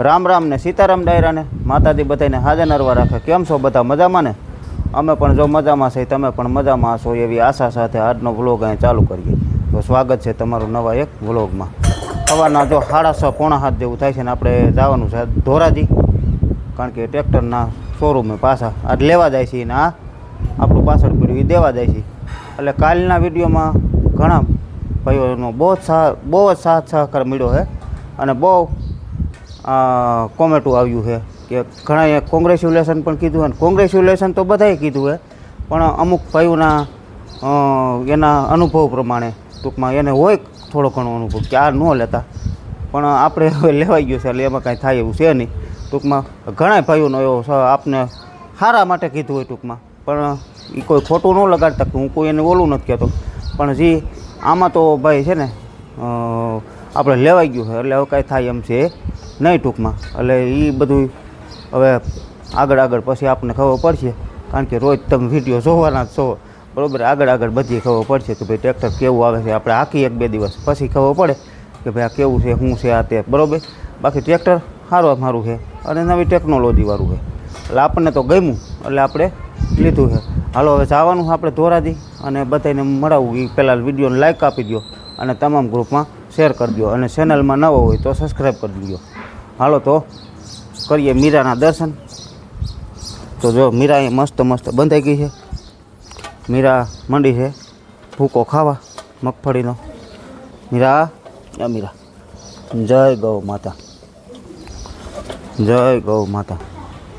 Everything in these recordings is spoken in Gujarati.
રામ રામ ને સીતારામ ડાયરાને માતાજી બધાને હાજર નરવા રાખે. કેમ છો બધા મજામાં ને? અમે પણ જો મજામાં છે તમે પણ મજામાં હશો એવી આશા સાથે આજનો વ્લોગ અહીં ચાલુ કરીએ. તો સ્વાગત છે તમારું નવા એક વ્લોગમાં. સવારના જો સાડા છ પોણા હાથ જેવું થાય છે ને આપણે જવાનું છે ધોરાજી. કારણ કે ટ્રેક્ટરના શોરૂમે પાછા. આજ લેવા જાય છે ને આ આપણું પાછળ પડ્યું એ દેવા જાય છે એટલે કાલના વિડીયોમાં ઘણા ભાઈઓનો બહુ જ બહુ જ સાથ સહકાર મળ્યો છે. અને બહુ કોમેન્ટો આવ્યું છે કે ઘણાએ કોંગ્રેચ્યુલેશન પણ કીધું અને કોંગ્રેચ્યુલેશન તો બધાએ કીધું છે, પણ અમુક ભાઈઓના એના અનુભવ પ્રમાણે ટૂંકમાં એને હોય થોડો ઘણો અનુભવ કે આ ન લેતા. પણ આપણે હવે લેવાઈ ગયું છે, એટલે એમાં કાંઈ થાય એવું છે નહીં. ટૂંકમાં ઘણા ભાઈઓનો એવો આપને સારા માટે કીધું હોય ટૂંકમાં. પણ એ કોઈ ખોટું ન લગાડતા કે હું કોઈ એને ઓલું નથી કહેતો. પણ જે, આમાં તો ભાઈ છે ને આપણે લેવાઈ ગયું છે, એટલે હવે કાંઈ થાય એમ છે. નહીં ટૂંકમાં. એટલે એ બધું હવે આગળ આગળ પછી આપણને ખબર પડશે. કારણ કે રોજ તમે વીડિયો જોવાના જ છો. બરાબર? આગળ આગળ બધી ખબર પડશે કે ભાઈ ટ્રેક્ટર કેવું આવે છે. આપણે આખી એક બે દિવસ. પછી ખબર પડે કે ભાઈ આ કેવું છે, શું છે, આ તે. બરાબર? બાકી ટ્રેક્ટર સારું મારું છે. અને નવી ટેકનોલોજીવાળું છે. એટલે આપણને તો ગમ્યું. એટલે આપણે લીધું છે. હાલો, હવે જવાનું આપણે ધોરાજી. અને બધાને મળાવવું એ પહેલાં વિડીયોને લાઇક આપી દો અને તમામ ગ્રુપમાં શેર કરી દો અને ચેનલમાં નવો હોય તો સબસ્ક્રાઈબ કરી દો હાલો તો કરીએ મીરાના દર્શન. તો જો મીરા અહીં મસ્ત મસ્ત બંધાઈ ગઈ છે. મીરા મંડી છે ભૂકો ખાવા મગફળીનો. મીરા મીરા. જય ગૌ માતા. જય ગૌ માતા.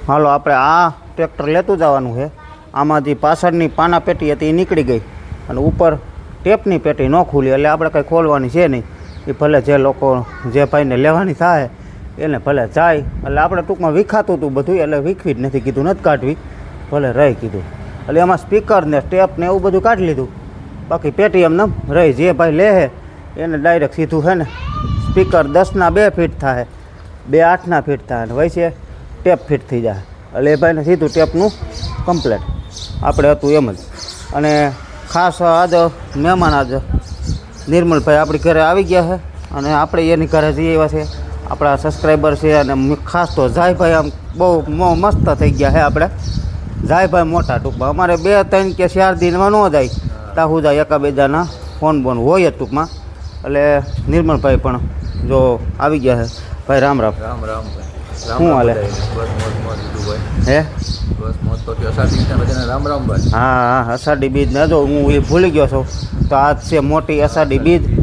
હાલો, આપણે આ ટ્રેક્ટર લેતું જવાનું છે. આમાંથી પાછળની પાના પેટી હતી, એ નીકળી ગઈ. અને ઉપર ટેપની પેટી ન ખુલી, એટલે આપણે કંઈ ખોલવાની છે નહીં. એ ભલે જે લોકો, જે ભાઈને લેવાની થાય એને ભલે જાય, એટલે આપણે ટૂંકમાં વિખાતું હતું બધું, એટલે વિખવી જ નથી કીધું, નથી કાઢવી. ભલે રહી કીધું. એટલે એમાં સ્પીકર ને સ્ટેપ ને એવું બધું કાઢી લીધું. બાકી પેટી એમને રહી, જે ભાઈ લે હે, એને ડાયરેક્ટ સીધું છે ને સ્પીકર દસના બે ફીટ થાય, બે આઠના ફીટ થાય અને વૈસે ટેપ ફીટ થઈ જાય. એટલે એ ભાઈને સીધું ટેપનું કમ્પ્લેટ આપણે હતું એમ જ. અને ખાસ આજ મહેમાન આજ નિર્મલભાઈ આપણી ઘરે આવી ગયા છે અને આપણે એની ઘરે જઈએ એવા છે આપણા સબસ્ક્રાઈબર છે અને ખાસ તો જાયભાઈ આમ બહુ મો- મસ્ત થઈ ગયા છે આપણે. જાયભાઈ મોટા ટૂંકમાં. અમારે બે ત્રણ કે ચાર દિનમાં ન જાય. તાહુ જાય એકાબીજાના ફોન બોન હોય જ ટૂંકમાં. એટલે નિર્મલભાઈ પણ જો આવી ગયા છે ભાઈ રામ રામ. રામ રામ ભાઈ. શું હાલે? હે? હા હા અષાઢી બીજ ને જો હું એ ભૂલી ગયો છું. તો આજ છે મોટી અષાઢી બીજ. હા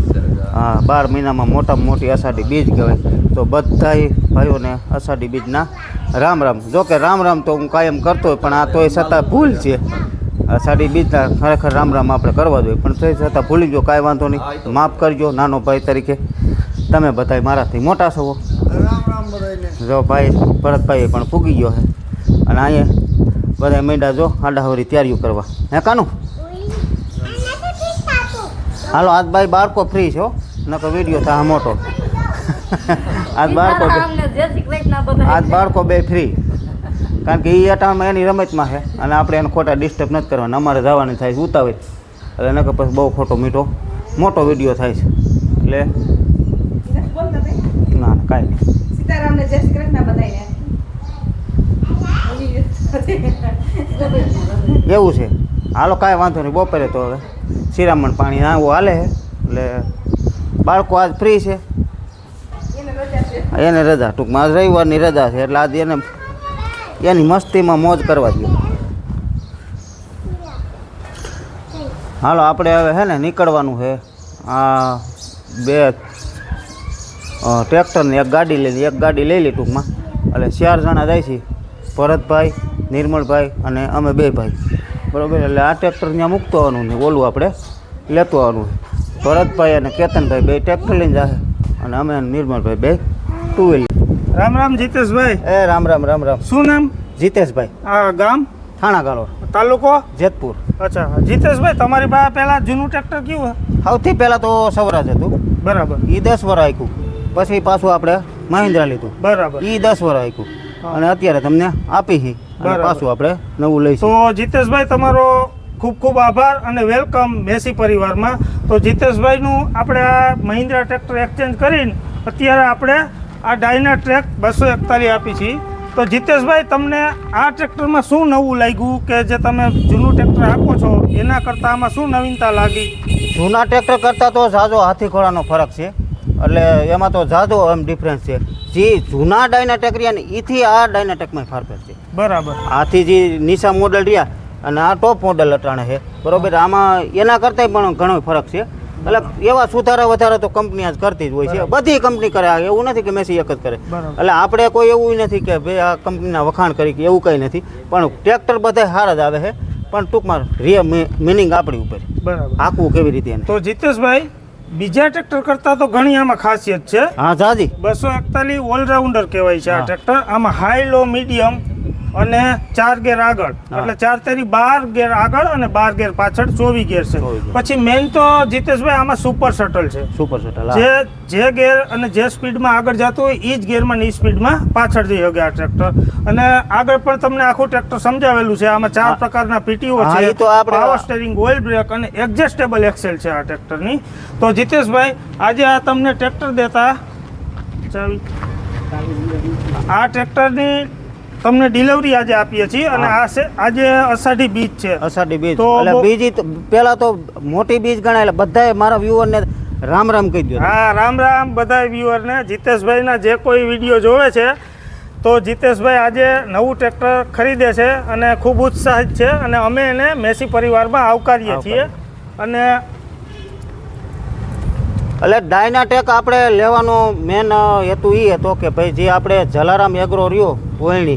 બાર મહિનામાં મોટામાં મોટી અષાઢી બીજ કહેવાય. તો બધાય ભાઈઓને અષાઢી બીજના રામ રામ. જો કે રામ રામ તો હું કાયમ કરતો હોય, પણ આ તોય છતાં ભૂલ છે. અષાઢી બીજના ખરેખર રામ રામ આપણે કરવા જોઈએ, પણ તોય છતાં ભૂલી જો કાંઈ વાંધો નહીં. માફ કરજો, નાનો ભાઈ તરીકે. તમે બધાય મારાથી મોટા છો. જો ભાઈ ભરતભાઈ પણ પૂગી ગયો છે. અને અહીંયા બધા મેંડા જો આડાહવરી તૈયારીઓ કરવા. હે કાનું? હાલો, આજ ભાઈ બાળકો ફ્રી છો નકર વીડિયો થાય મોટો. આજ બાળકો બે- આજ બાળકો બે ફ્રી કારણ કે એ અટાણમાં એની રમતમાં છે અને આપણે એને ખોટા ડિસ્ટર્બ નથી કરવાના. અમારે જવાની થાય છે ઉતાવળ. એટલે નકર પછી બહુ ખોટો મીઠો મોટો વીડિયો થાય છે. એટલે ના ના કાંઈ નહીં. સીતારામને જય શ્રી કૃષ્ણ બધાયને. એવું છે. હાલો કાંઈ વાંધો નહીં. બપોરે તો હવે શિરામણ પાણી આવું હાલે છે. એટલે બાળકો આજ ફ્રી છે. એને રજા ટૂંકમાં આજ રવિવારની રજા છે એટલે આજ એને એની મસ્તીમાં મોજ કરવા દો હાલો આપણે હવે છે ને નીકળવાનું છે. આ બે ટ્રેક્ટરની એક ગાડી લઈ એક ગાડી લઈ લી ટૂંકમાં. એટલે ચાર જણા જાય છે ભરતભાઈ નિર્મળભાઈ અને અમે બે ભાઈ. બરાબર એટલે આ ટ્રેક્ટર ત્યાં મૂકતો આવવાનું ને ઓલું આપણે લેતો આવવાનું ભરતભાઈ અને કેતનભાઈ બે ટ્રેક્ટર લઈને જાય અને અમે અને નિર્મળભાઈ બે ટુ વ્હીલર રામ રામ જીતેશભાઈ. એ રામ રામ રામ રામ. શું નામ? જીતેશભાઈ. આ ગામ? થાણા ગાલોર. તાલુકો? જેતપુર. અચ્છા જીતેશભાઈ તમારી પાસે પહેલા જૂનું ટ્રેક્ટર કયું સૌથી પહેલાં તો સવરાજ હતું. બરાબર. એ દસ વર આખ્યું પછી પાછું આપણે મહિન્દ્રા લીધું. બરાબર. એ દસ વર આખ્યું અને અત્યારે તમને આપી છે પાછું આપણે નવું લઈશું. તો જીતેશભાઈ તમારો ખૂબ ખૂબ આભાર અને વેલકમ મેસી પરિવારમાં. તો જીતેશભાઈનું આપણે આ મહિન્દ્રા ટ્રેક્ટર એક્સચેન્જ કરીને અત્યારે આપણે આ ડાયના ટ્રેક બસો એકતાલીસ આપી છીએ. તો જીતેશભાઈ તમને આ ટ્રેક્ટરમાં શું નવું લાગ્યું કે જે તમે જૂનું ટ્રેક્ટર આપો છો? એના કરતાં આમાં શું નવીનતા લાગી? જૂના ટ્રેક્ટર કરતાં તો ઝાઝો હાથી ઘોડાનો ફરક છે. એટલે એમાં તો ઝાઝો એમ ડિફરન્સ છે. જે જૂના ડાયનાટેક રહ્યા ને એથી આ ડાયનાટેકમાં ફરક છે. બરાબર. આથી જે નિશા મોડલ રહ્યા અને આ ટોપ મોડલ અટાણે છે. બરોબર? આમાં એના કરતાંય પણ ઘણો ફરક છે. એટલે એવા સુધારા વધારા તો કંપની જ કરતી જ હોય છે. બધી કંપની કરે. એવું નથી કે મેસી એક જ કરે. એટલે આપણે કોઈ એવું નથી કે ભાઈ આ કંપનીના વખાણ કરી કે એવું કંઈ નથી. પણ ટ્રેક્ટર બધા સારા જ આવે છે. પણ ટૂંકમાં રિય મિનિંગ આપણી ઉપર. બરાબર. આખવું કેવી રીતે તો જીતેશભાઈ બીજા ટ્રેક્ટર કરતાં તો ઘણી આમાં ખાસિયત છે. હા જાજી. બસો એકતાલીસ ઓલરાઉન્ડર કહેવાય છે આ ટ્રેક્ટર આમાં હાઈ લો મીડિયમ અને ચાર ગેર આગળ. એટલે ચાર તેરી બાર ગેર આગળ અને બાર ગેર પાછળ ચોવીસ ગેર છે. પછી મેઇન તો જીતેશભાઈ આમાં સુપર શટલ છે. સુપર શટલ જે જે ગેર અને જે સ્પીડમાં આગળ જતું હોય એ જ ગેરમાં ની સ્પીડમાં પાછળ જઈ શકે આ ટ્રેક્ટર અને આગળ પણ તમને આખું ટ્રેક્ટર સમજાવેલું છે. આમાં ચાર પ્રકારના પીટીઓ છે. તો પાવર સ્ટેરિંગ ઓઇલ બ્રેક અને એડજસ્ટેબલ એક્સેલ છે આ ટ્રેક્ટરની તો જીતેશભાઈ આજે આ તમને ટ્રેક્ટર દેતા આ ટ્રેક્ટરની તમને ડિલિવરી આજે આપીએ છીએ અને આ છે આજે અષાઢી બીજ છે. અષાઢી બીજ. તો એટલે બીજી તો તો મોટી બીજ ગણાય એટલે બધાએ મારા વ્યુઅરને રામ રામ કહી દો હા રામ રામ બધા વ્યુઅરને. જીતેશભાઈના જે કોઈ વીડિયો જોવે છે તો જીતેશભાઈ આજે નવું ટ્રેક્ટર ખરીદે છે અને ખૂબ ઉત્સાહિત છે અને અમે એને મેસી પરિવારમાં આવકારીએ છીએ. અને એટલે ડાયનાટેક આપણે લેવાનો મેન હેતુ એ હતો કે ભાઈ જે આપણે જલારામ એગ્રો રહ્યો વહેણી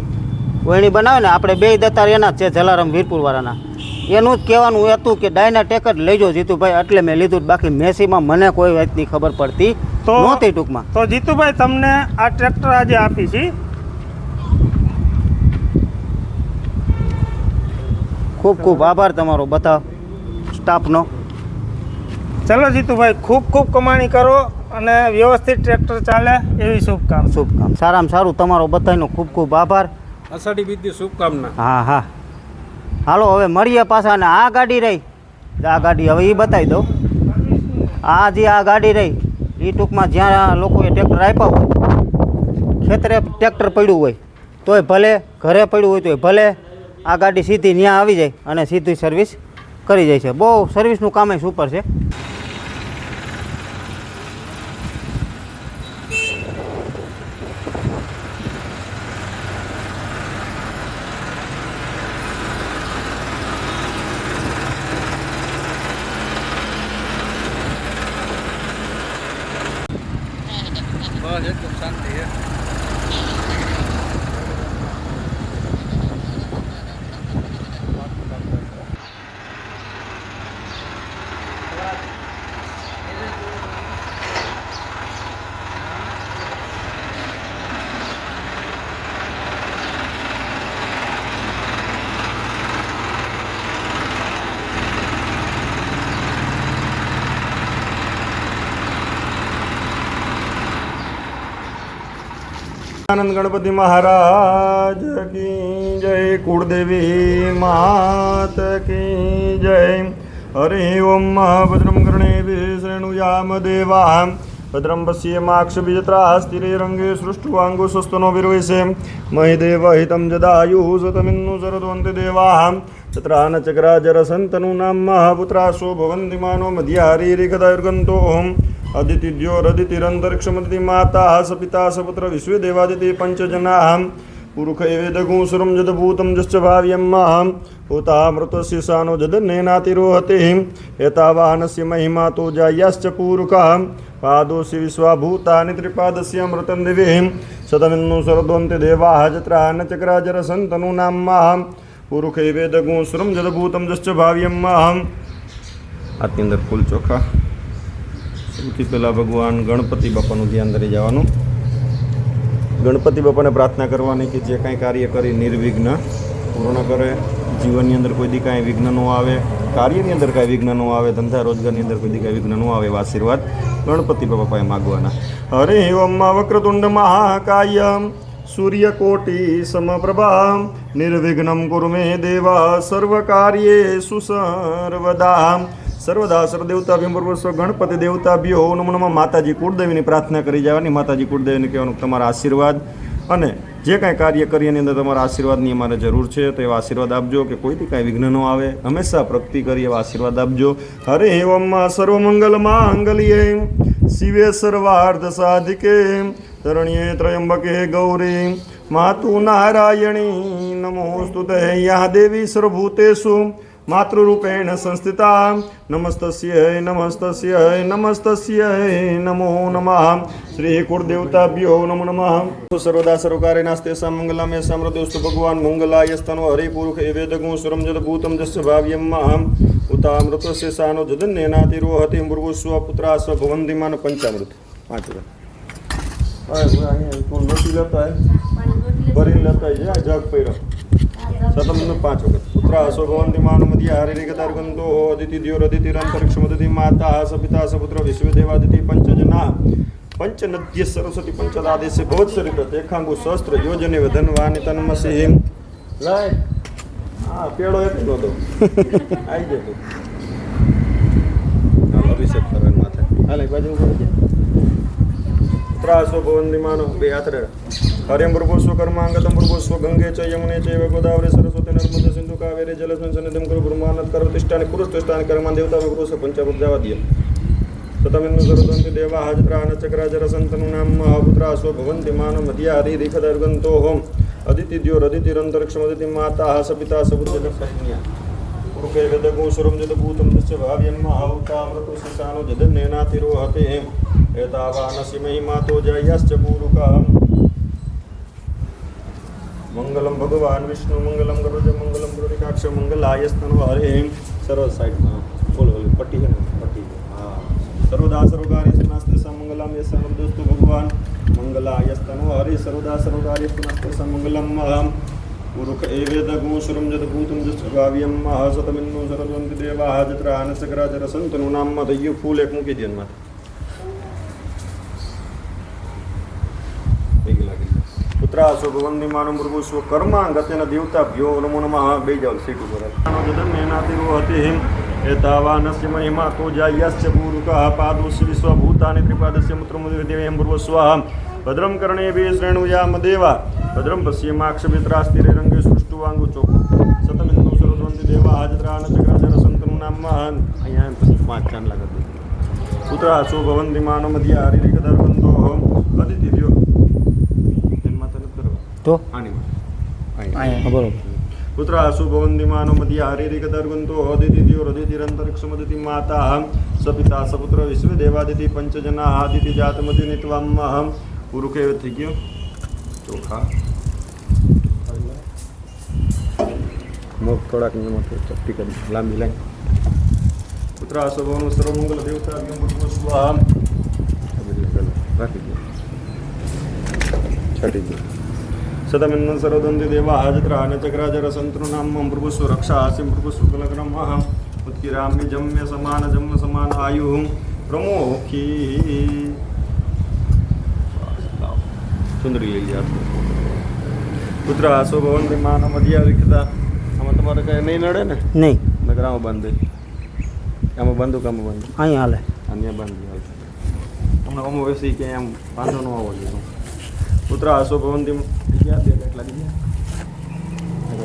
વહેણી બનાવે ને આપણે બે દત્તાર એના છે જલારામ વીરપુરવાળાના એનું જ કહેવાનું હતું કે ડાયનાટેક જ લેજો જીતુભાઈ એટલે મેં લીધું. બાકી મેસીમાં મને કોઈ વાતની ખબર પડતી તો નહોતી ટૂંકમાં. તો જીતુભાઈ તમને આ ટ્રેક્ટર આજે આપી છે? ખૂબ ખૂબ આભાર તમારો બધા સ્ટાફનો. ચલો જીતુભાઈ ખૂબ ખૂબ કમાણી કરો અને વ્યવસ્થિત ટ્રેક્ટર ચાલે એવી શુભકામના. શુભ કામ સારામાં સારું. તમારો બધાનો ખૂબ ખૂબ આભાર. અષાઢી બીજી શુભકામના. હા હા. હાલો હવે મળીએ પાછા અને આ ગાડી રહી. આ ગાડી હવે એ બતાવી દઉં. આ જે આ ગાડી રહી એ ટૂંકમાં જ્યાં લોકોએ ટ્રેક્ટર આપ્યા હોય ખેતરે ટ્રેક્ટર પડ્યું હોય તોય ભલે ઘરે પડ્યું હોય તોય ભલે આ ગાડી સીધી ત્યાં આવી જાય અને સીધી સર્વિસ કરી જાય છે. બહુ સર્વિસનું કામ સુપર છે બસ એકદમ શાંતિ છે આનંદ ગણપતિ મહારાજ કી જય કુળદેવી માત કી જય. હરિ ઓમ ભદ્રમ કર્ણે શ્રેણુયામ દેવા. ભદ્રમ પશ્યેમાક્ષબીજત્રા સ્થિરે રંગે સૃષ્ટુવાંગો સ્વસ્તનો વિર્વેશે. મહિ દેવ હિતમ જદાયુ સતમિન્નુ સરદવંતિ દેવા. તત્રાન ચક્રાજરસંતનુ નામ મહાપુત્રાસો ભવંતિ માનો અદિતિ દ્યોરદિતિરંતરિક્ષમતિ માતા સ પિતા સ પુત્ર વિશ્વે દેવાદિતિ પંચજનાહમ પુરુખ એવેદગું સુરમ જદભૂતમ જશ્ચ ભાવ્યમ્માહમ હોતા મૃતસ્ય સાનો જદનેનાતિરોહતિ એતાવાહનસ્ય મહિમા તો જાયાશ્ચ પૂરુકા પાદોસી વિશ્વાભૂતાની ત્રિપાદસ્ય મૃતમ દિવી સતમિન્નુ સરદોંતિ દેવાહ જત્રા ન ચક્રાજર સંતનુ નામમાં પુરુખે વેદગું શ્રમ જદભૂતમ જશ્ચ ભાવ્યમ આની અંદર ચોખા સૌથી પહેલાં ભગવાન ગણપતિ બાપાનું ધ્યાન ધરી જવાનું. ગણપતિ બાપાને પ્રાર્થના કરવાની કે જે કાંઈ કાર્ય કરી નિર્વિઘ્ન, પૂર્ણ કરે, જીવનની અંદર કોઈ દી કાંઈ વિઘ્ન ન આવે, કાર્યની અંદર કાંઈ વિઘ્ન ન આવે, ધંધા રોજગારની અંદર કોઈ દી કાંઈ વિઘ્ન ન આવે એવા આશીર્વાદ ગણપતિ બાપાએ માગવાના. હરે ઓમ વક્રતુંડ મહાકાય, સૂર્યકોટી સમપ્રભા, નિર્વિઘ્નમ કુરુ મે દેવા સર્વકાર્યે સર્વદા. સર્વદા સર્વદેવતાભ્યમ પૂર્વસ્વ ગણપતિ દેવતાભ્યો હો નમો નમઃ માતાજી કુળદેવીની પ્રાર્થના કરી જવાની માતાજી કુળદેવીને કહેવાનું તમારા આશીર્વાદ. અને જે કાંઈ કાર્ય કરીએ એની અંદર તમારા આશીર્વાદની અમારે જરૂર છે, તો એવા આશીર્વાદ આપજો કે કોઈથી કાંઈ વિઘ્ન ન આવે. હંમેશા પ્રગતિ કરી એવા આશીર્વાદ આપજો. હરે ઓમ સર્વમંગલ માંગલ્યે શિવે સર્વાર્થ સાધિકે. તરણ્યે ત્રયંબકે ગૌરી. માતુ નારાયણી નમોસ્તુ તે યા દેવી સર્વભૂતેષુ. માતૃરૂપેણ સંસ્થિતા નમસ્તસ્ય નમસ્તસ્ય નમસ્તસ્ય નમો નમઃ શ્રી કુળદેવતાભ્યો નમો નમઃ સર્વદા સર્વકારે નાસ્તે મંગલામે સમૃદ્ધસ્તુ ભગવાન મંગલાય સ્તનો હરિપુરુષ એવેદગું સુરમ જદ ભૂતમ જસ્ય ભાવ્યમ મહમ ઉતામૃતસ્ય સાનો જદન્યનાતિરોહતિ મૃગુસ્વ પુત્રા સ્વ ભવંતિમાન પંચામૃત પાંચ રોટી લેતા ભરી લેતા જગ પૈરો શતમ પાંચ વખત પુત્ર અશો ભવંતિ માનુ મધ્ય હારી ગતાર્ગંતો અદિતિ દ્યોર અદિતિ અંતરિક્ષ મદતિ માતા સપિતા સપુત્ર વિશ્વદેવાદિતિ પંચજના પંચનદ્ય સરસ્વતી પંચદાદેશે ભવત્સરિત તેખાંગુ શસ્ત્ર યોજને વધનવાનિ તન્મસી લાય હા પેડો એક નહોતો આવી જાય તું હાલ અભિષેક કરવાની માથે હાલે બાજુ ઊભો જા. ત્રાસો બે હાથ રેડા હરિમ ભૃગોસ્વ કર્માંગતમ ભૃગોસ્વ સ્વગંગે ચ યમુને ચૈવ ગોદાવરી સરસ્વતી નર્મદે સિંધુ કાવેરી જલસ્મિન સન્નિધિમ કુરુ બ્રહ્માનદ કર તિષ્ઠાની પુરુષ કર્મા દેવતા પુરુષ પંચામૃત જવા દે સતમિન્નુ સર્વદંતિ દેવા હાજત્રા નચક્રાજર સંતનુ નામ મહાપુત્રાસ્વ ભવંતિ માનો મધ્યા હરિ રેખદર્ગંતો હોમ અદિતિ દ્યોર અદિતિ અંતરિક્ષમ અદિતિ માતા સપિતા સપુત્ર કૃપે વેદગો સુરમ જદ ભૂતમ દસ્ય ભાવ્યમ મહાવતા મૃતુ શિશાનો જદન્નેનાતિરો હતે એતાવાનસि મહિમાતો જયશ્ચ પૂરુકા મંગલમ ભગવાન, વિષ્ણુ મંગલમ ગરુજ મંગલમ ગરુડિકાક્ષ મંગલાયસ્તનો હરે સર્વ સાઈડમાં. બોલો બોલો પટ્ટી છે ને પટ્ટી હા. સર્વદા સર્વકાર્ય નાસ્તે સમંગલમ યસ દોસ્તુ, ભગવાન. મંગલાયસ્તનો હરે સર્વદા સર્વકાર્ય નાસ્તે સમંગલમ મહમ પુરુષ એવેદ સુરમ જદ ભૂતમ જસ્ય ભાવ્યમ મહ સતમિન્નો સરસ્વંતિ દેવા જત્ર આનસકરાજર સંતનું નામ થયું ફૂલ એક મૂકી દે માથે પુત્રાસો ભવંતિમાનો મૃગુસ્વ કર્માંગતેન દેવતાભ્યો નમો નમઃ બે જાવ સીટ ઉપર જદન્નેનાતિરો હતિહિમ એતાવાનસ્ય મહિમા તો જાયસ્ય પૂરુકઃ પાદોસ્ય વિશ્વભૂતાनि ત્રિપાદસ્ય મૂત્રમુદે દેવયં પૂર્વસ્વાહ ભદ્રમ કર્ણેભિः શ્રેણુયામ દેવા. ભદ્રમ પશ્યમાક્ષપિત્રાસ્તિરે રંગે સૃષ્ટુવાંગુ ચોક સતમિન્દુ સરસ્વંતિ દેવા હાજત્રાન ચક્રાચર સંતનું નામ મહાન. અહીંયા પછી પાંચ ચાંદલા કરી દીધું. પુત્રાસો ભવંતિમાનો મધ્ય હરિરિકધર્મંતો અદિતિ દ્યો જન્મ તો નથી કરવા તો? બરોબર. પુત્ર આસુ ભવંતિમાનો મધ્ય હારીરિક દર્ગંતો હદિતિ દ્યો હદિતિ અંતરિક્ષમદિતિ માતા સપિતા સપુત્ર વિશ્વ દેવાદિતિ પંચજના આદિતિ જાતમતિ નિત્વામ અહમ પુરુષે થઈ ગયો. ચોખા. મુખ થોડાક ચપટી કરી લાંબી લાઈન. પુત્ર આસુ ભવન સર્વમંગલ દેવતા અગ્નિ સ્વાહા. રાખી દો. છટી ગયો સદમિન્ન સર્વદંતિ દેવા હાજત્ર ચક્રાજર સંતનું નામ પ્રભુસ્વ રક્ષા આસિમ પ્રભુસ્વ કલગ્રમ ઉત્કિરામ્ય જમ્ય સમાન જમ્મ સમાન આયુ પ્રમોખી સુંદરી લઈ જાય પુત્ર આસો ભવન માન મધ્યા વિકતા આમાં તમારે કઈ નહીં નડે ને નહીં નગર આમાં બંધ આમાં બંધ કામ બંધ અહીંયા હાલે અન્ય બંધ તમને અમો વેસી કે એમ વાંધો ન જોઈએ પુત્ર આસો ભવંતી ગયા બે કેટલા ગયા.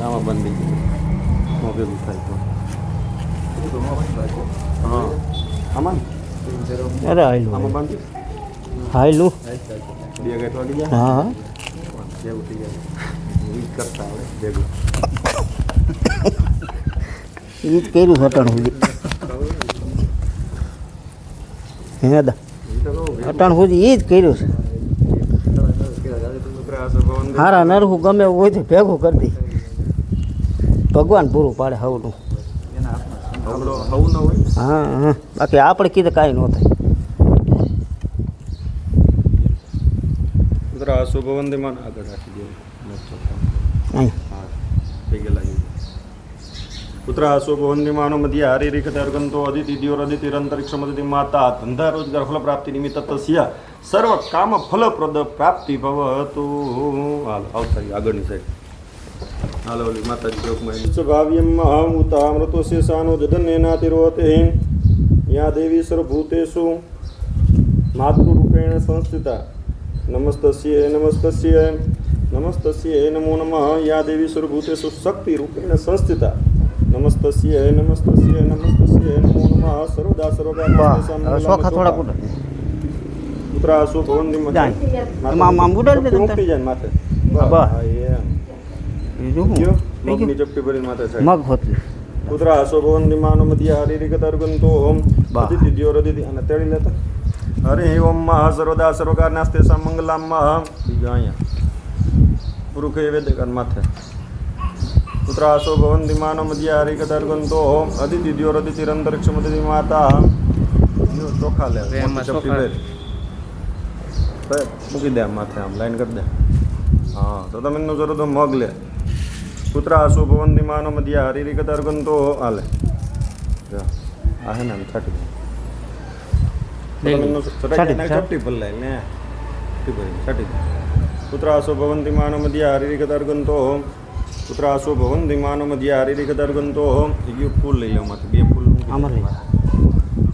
આમાં બંધ થઈ ગયું. મોગે થાય તો. હા. આમાં? અરે હાયલું આમાં બંધ? હાયલું બે ગયા. હા હા. થઈ જાય કરતા આવડે ભેગું એ જ કર્યું હટાણ સુધી હે દા. હટાણ સુધી એ જ કર્યું છે. હારા નરહું ગમે એવું હોય ભેગું કરી દે. ભગવાન પૂરું પાડે હવનું. હવલો ન હોય હા હા. બાકી આપણે કીધે કાંઈ ન થાય. આગળ રાખી દો. અહીંયા હા ભેગે લાગી પુત્ર આસો ભવંતિમાનો મધ્ય હારીરિક દર્ગંતો અદિતિ દ્યોર અદિતિ અંતરિક્ષમ અદિતિ માતા ધંધા રોજગાર ફલ પ્રાપ્તિ નિમિત્ત તસ્ય સર્વ કામ ફલપ્રદ પ્રાપ્તિ ભવતુ। હાલ આવતા આગળની સાઈડ. હાલો, ઓલી માતાજી ચોકમાં ભાવ્યમ અહમ ઉતા અમૃતો શેષાનો જધન્યનાતિરોતે યા દેવી સર્વભૂતેષુ માતૃરૂપેણ સંસ્થિતા। નમસ્તસ્ય નમસ્તસ્ય નમસ્તસ્ય નમો નમઃ। નમસ્તસ્ય નમસ્તસ્ય નમસ્તસ્ય નમો નમઃ. સર્વદા સર્વદા નમસ્તસ્ય થોડા કુટ ઉતરા ભવંતિ ભવન જાય. મત આમ- આમ બુડલ દે તમ જાય માથે. બા બસ. હા. બીજું ગયો? મગની ચપટી ભરીને માથે છે. મગ હોતલી ભવન ભવંતિ માનો મધ્ય હરિરિક તર્ગંતો ઓમ. અતિથિ દ્યો રદિતિ. અને તેડી લેતા. હરે ઓમ મહા સર્વદા સર્વકાર નાસ્તે સા મંગલામ મહ. બીજો અહીંયા. પુરુખે વેદકાર માથે. પુત્રાસુ ભવંતિ માનો મધ્ય माता। ચોખા લે મૂકી દે માથે આમ લાઈન કરી દે હા તો તમે એમનું જરૂર તો મગ લે પુત્ર આસુ ભવંતિ માનો મધ્ય કદાર ગંતો હાલે આ હે ને આમ છાટી છાટી, છાટી. લે ને છાટી દે પુત્ર આસુ ભવંતિ માનો મધ્ય હરિરિક કદાર પુત્ર આસુ ભવન માનો મધ્ય હારી તર્ગંતો એ ગયું ફૂલ લઈ લો માથે બે ફૂલ મૂકી દે આમાં લઈ માથે.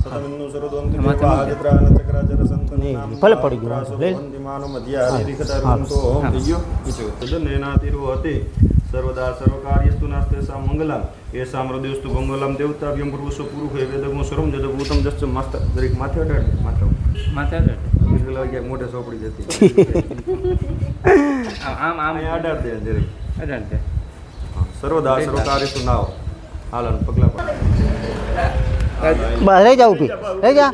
સતમિન્નું સર્વદોંતિ એમાં દેવા તમે- આદિત્રાન ચક્રાચર સંતન નહીં, નામ ભલે પડી ગયું, પ્રાસો લઈ. વંદિમાનો મધ્ય હરિરિકતર્ગંતો થઈ ગયો ઈચો તદનેનાતિરો હતે સર્વદા સર્વકાર્યસ્તુ નાસ્તે સા મંગલમ દેવતાભ્યમ પુરુષ હે વેદગું સર્વમ જદ ભૂતમ જસ્ચ દરેક માથે અડાડ માથે માથે આગળ. મોઢે સોપડી જતી આમ આમ અડાડ દે જરીક અડાડ દે. સર્વદા સર્વકાર્યસ્તુ નાવ. હાલ હાલ પગલા બસ રહી જા ઊભી. રહી જા.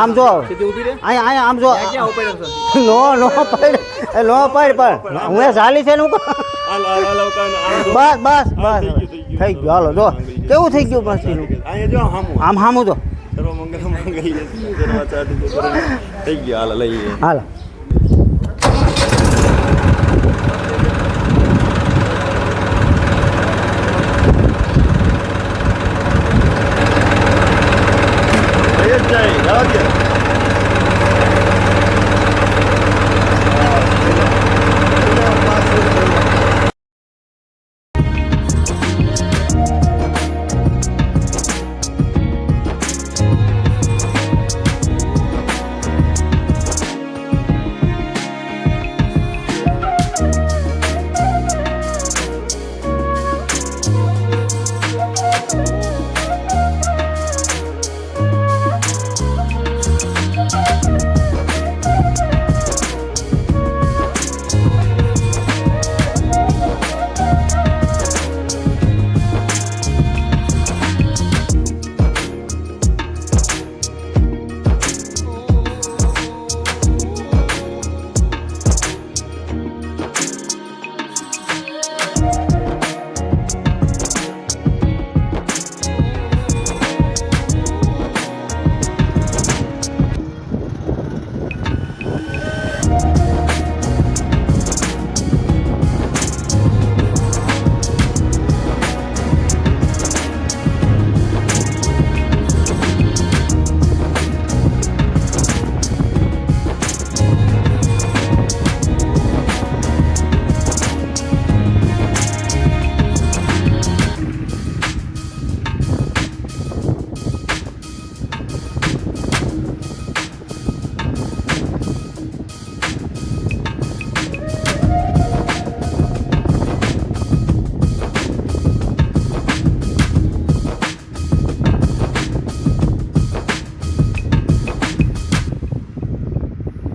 આમ જો અહીંયા અહીંયા આમ જો? નો નો પડ એ નો પડ પણ. હું એ ઝાલી છે. બસ બસ બસ. થઈ ગયું, હાલો જો. કેવું થઈ ગયું મસ્તીનું જો આમ હામું જો સર્વ મંગલ મંગલ સર્વ ચાટી થઈ ગયું. હાલ લઈએ. હાલો.